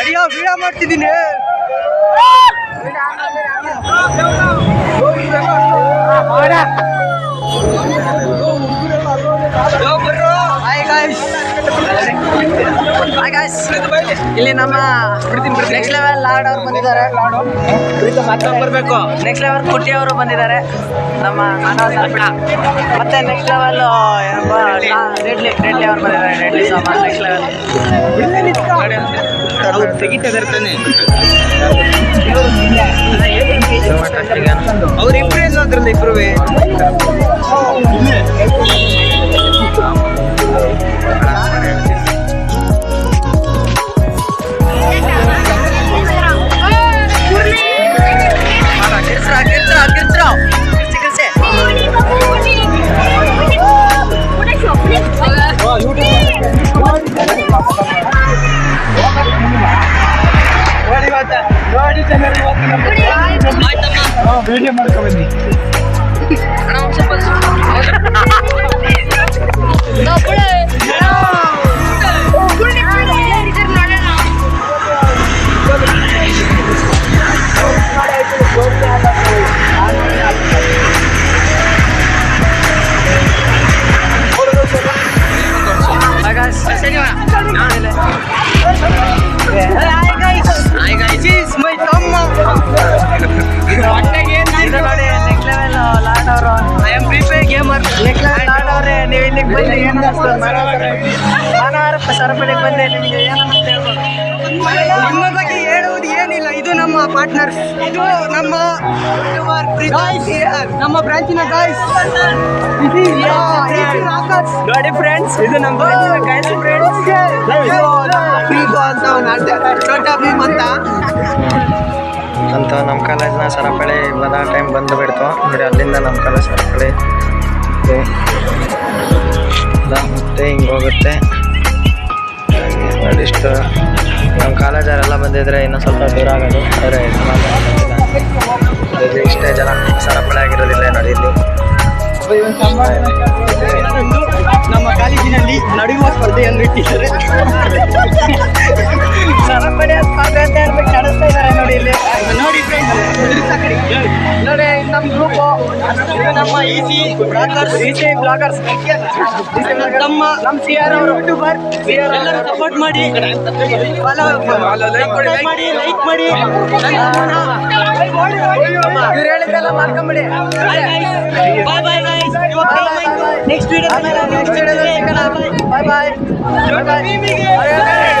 ಅಡಿಯೋ video ಮಾಡ್ತಿದ್ದೀನಿ. Hi guys guys ಇಲ್ಲಿ ನಮ್ಮ ನೆಕ್ಸ್ಟ್ ಲೆವೆಲ್ ಲಾರ್ಡ್ ಅವ್ರು ಬಂದಿದ್ದಾರೆ. ಬರ್ಬೇಕು ನೆಕ್ಸ್ಟ್ ಲೆವೆಲ್ ಕುಟ್ಟಿ ಅವರು ಬಂದಿದ್ದಾರೆ. ನಮ್ಮ ಮತ್ತೆ ನೆಕ್ಸ್ಟ್ ಲೆವೆಲ್ ಏನಪ್ಪ ರೆಡ್ಲಿ ರೆಡ್ಲಿ ಅವ್ರು ಬಂದಿದ್ದಾರೆ. ರೆಡ್ಲಿ ಸಾಮಾನ್ ನೆಕ್ಸ್ಟ್ ಲೆವೆಲ್ ತೆಗಿತಿದಾರೆ ತಾನೆ. ವಿಡಿಯೋ ಮಾಡ್ಕೊಂಡ್ಬನ್ನಿ Hi ನೀವು ಇಲ್ಲಿಗೆ ಬಂದು ಏನು ಸರಪಳಿಗೆ ಬಂದೆ ನಿಮಗೆ ನಿಮ್ಮ ಬಗ್ಗೆ ಹೇಳುವುದು ಏನಿಲ್ಲ. ಇದು ನಮ್ಮ ಪಾರ್ಟ್ನರ್ಸ್ ಇದು ನಮ್ಮ ನಮ್ಮ ಬ್ರಾಂಚಿನ ಗಾಯ್ಸ್ ನೋಡಿ ಫ್ರೆಂಡ್ಸ್ ಇದು ನಮ್ಮ ಬ್ರಾಂಚಿನ ಗಾಯ್ಸ್ ಫ್ರೆಂಡ್ಸ್ ಅಂತ ಭೀಮ್ ಅಂತ. ಅಂತ ನಮ್ಮ ಕಾಲೇಜ್ನ ಸರಪಳಿ ಬರೋ ಟೈಮ್ ಬಂದು ಬಿಡ್ತು. ನೋಡಿ ಅಲ್ಲಿಂದ ನಮ್ಮ ಕಾಲೇಜ್ ಸರಪಳಿ. ಇಲ್ಲ, ಮತ್ತೆ ಹಿಂಗೆ ಹೋಗುತ್ತೆ. ಹಾಗೆ ನಮ್ಮ ಕಾಲೇಜವರೆಲ್ಲ ಬಂದಿದ್ರೆ ಇನ್ನೂ ಸ್ವಲ್ಪ ದೂರ ಆಗೋದು. ಆದರೆ ಇಲ್ಲಿ ಇಷ್ಟೇ ಜನ ಸರಪಳಿ ಆಗಿರೋದಿಲ್ಲ ನೋಡಿ ಇಲ್ಲಿ. ನಮ್ಮ ಕಾಲೇಜಿನಲ್ಲಿ ನಡೆಯುವ ಸ್ಪರ್ಧೆಯನ್ನು ಇಟ್ಟಿದ್ದಾರೆ ನಮ್ಮ ಇಸಿ ಬ್ಲಾಗರ್ಸ್ ಇಸಿ ಬ್ಲಾಗರ್ಸ್. ನಮ್ಮ ನಮ್ಮ ಸಿ ಆರ್ ಅವರು ಯೂಟ್ಯೂಬರ್. ಸಿ ಆರ್ ಎಲ್ಲರೂ ಸಪೋರ್ಟ್ ಮಾಡಿ. ಲೈಕ್ ಮಾಡಿ ಲೈಕ್ ಮಾಡಿ. ಇವ್ರು ಹೇಳಿದ್ರೆಲ್ಲ ಮಾಡ್ಕೊಂಬಿಡಿ. Bye bye guys next video next video bye bye bye bye